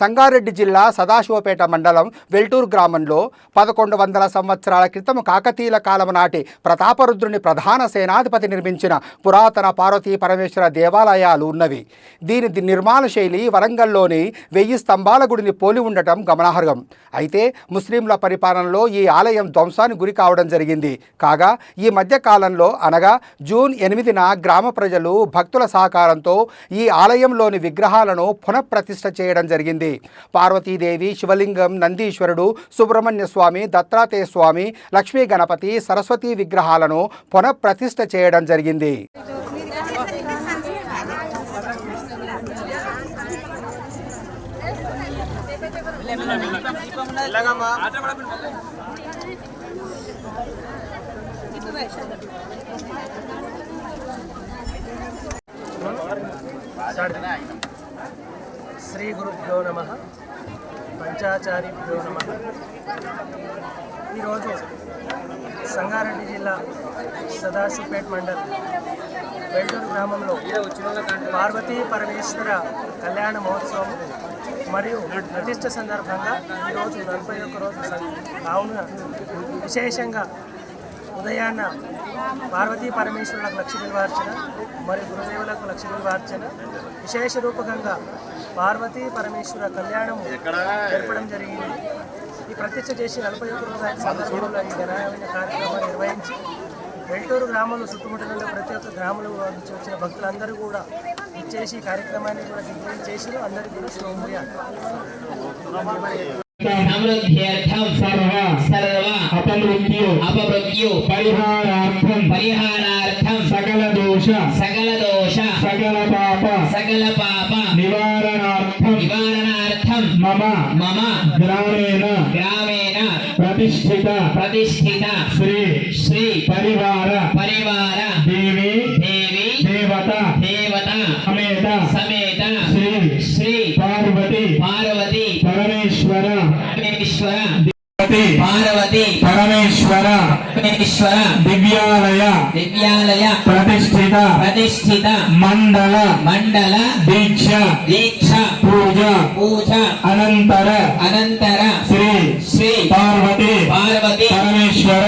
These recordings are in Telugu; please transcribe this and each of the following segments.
సంగారెడ్డి జిల్లా సదాశివపేట మండలం వెల్టూరు గ్రామంలో పదకొండు వందల సంవత్సరాల క్రితం కాకతీయుల కాలం నాటి ప్రతాపరుద్రుని ప్రధాన సేనాధిపతి నిర్మించిన పురాతన పార్వతీ పరమేశ్వర దేవాలయాలు ఉన్నవి. దీని నిర్మాణ శైలి వరంగల్లోని వెయ్యి స్తంభాల గుడిని పోలి ఉండటం గమనార్హం. అయితే ముస్లింల పరిపాలనలో ఈ ఆలయం ధ్వంసానికి గురి కావడం జరిగింది. కాగా ఈ మధ్య కాలంలో అనగా జూన్ ఎనిమిదిన గ్రామ ప్రజలు భక్తుల సహకారంతో ఈ ఆలయంలోని విగ్రహాలను పునఃప్రతిష్ఠ చేయడం జరిగింది. పార్వతీదేవి శివలింగం నందీశ్వరుడు సుబ్రహ్మణ్య స్వామి దత్తాత్రేయ స్వామి లక్ష్మీ గణపతి సరస్వతి విగ్రహాలను పునఃప్రతిష్ఠ చేయడం జరిగింది. శ్రీ గురుభ్యో నమ. పంచాచార్యభ్యో నమ. ఈరోజు సంగారెడ్డి జిల్లా సదాశివపేట్ మండల్ వెల్టూరు గ్రామంలో పార్వతీ పరమేశ్వర కళ్యాణ మహోత్సవం మరియు ప్రతిష్ట సందర్భంగా ఈరోజు నలభై ఒక్క రోజు కావున విశేషంగా ఉదయాన్న పార్వతీ పరమేశ్వరులకు లక్ష నివార్చన మరియు గురుదేవులకు లక్ష నివార్చన విశేష రూపకంగా పార్వతీ పరమేశ్వర కళ్యాణం జరపడం జరిగింది. ఈ ప్రత్యక్ష చేసి నలభై ఒక్క రోజు సందర్భంలో ఈ ఘనమైన కార్యక్రమాన్ని నిర్వహించి వెల్టూరు గ్రామంలో చుట్టుముట్టడంలో ప్రతి ఒక్క గ్రామంలో నుంచి వచ్చిన భక్తులందరూ కూడా ఇచ్చేసి కార్యక్రమాన్ని కూడా దిగ్విజయం చేసి అందరికీ కూడా సమృద్ధ్యర్థం సర్వ. సర్వ. అపమృత్యు. అపమృత్యు. పరిహారార్థం. పరిహారార్థం. సకల దోష. సకల దోష. సకల పాప. సకల పాప. నివారణార్థం. నివారణార్థం. మమ. మమ. గ్రామేణ. గ్రామేణ. ప్రతిష్ఠిత. ప్రతిష్ఠిత. శ్రీ. శ్రీ. పరివార. పరివార. దేవి. దేవి. దేవత. దేవత. సమేత. సమేత శ్రీ శ్రీ పార్వతి పార్వతి పరమేశ్వర పరమేశ్వర పార్వతి పరమేశ్వర పరమేశ్వర దివ్యాలయ దివ్యాలయ ప్రతిష్ఠిత ప్రతిష్ఠిత మండల మండల దీక్ష దీక్ష పూజ పూజ అనంతర అనంతర శ్రీ శ్రీ పార్వతి పార్వతి పరమేశ్వర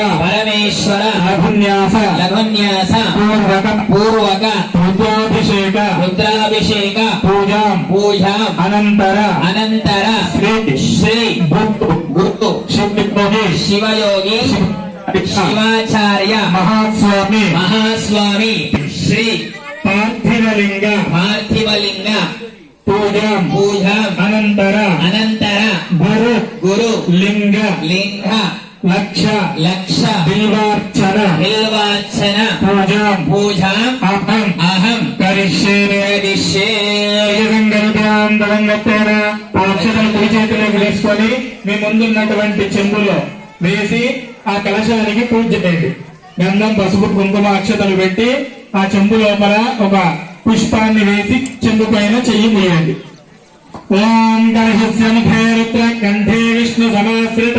పరమేశ్వర లఘున్యాస. లఘన్యాస. పూర్వక. పూర్వక. రుద్రాభిషేక రుద్రాభిషేక. పూజాం. పూజా. అనంతర. అనంతర. శ్రీ శ్రీ గురు గురు శివయోగి. శివయోగి శివాచార్య. మహాస్వామి. మహాస్వామి. శ్రీ పార్థివలింగ. పార్థివలింగ. పూజాం. పూజ. అనంతర. అనంతర. గురు. గురు. లింగ. లింగ. లక్ష లక్ష. బిల్వార్చన. బిల్వార్చన. పూజాం. పూజా. అహం. అహం. కరిష్యే కరిష్యే గంగత్తేనా ఆ అక్షతలు కుడి చేతిలోకి వేసుకొని మీ ముందున్నటువంటి చెంబులో వేసి ఆ కలశానికి పూజ చేయండి. గంధం పసుపు కుంకుమ అక్షతలు పెట్టి ఆ చెంబు లోపల ఒక పుష్పాన్ని వేసి చెంబు పైన చెయ్యి మూయండి ఓం కలశస్య ముఖే రుద్ర కంఠే విష్ణు సమాశ్రిత.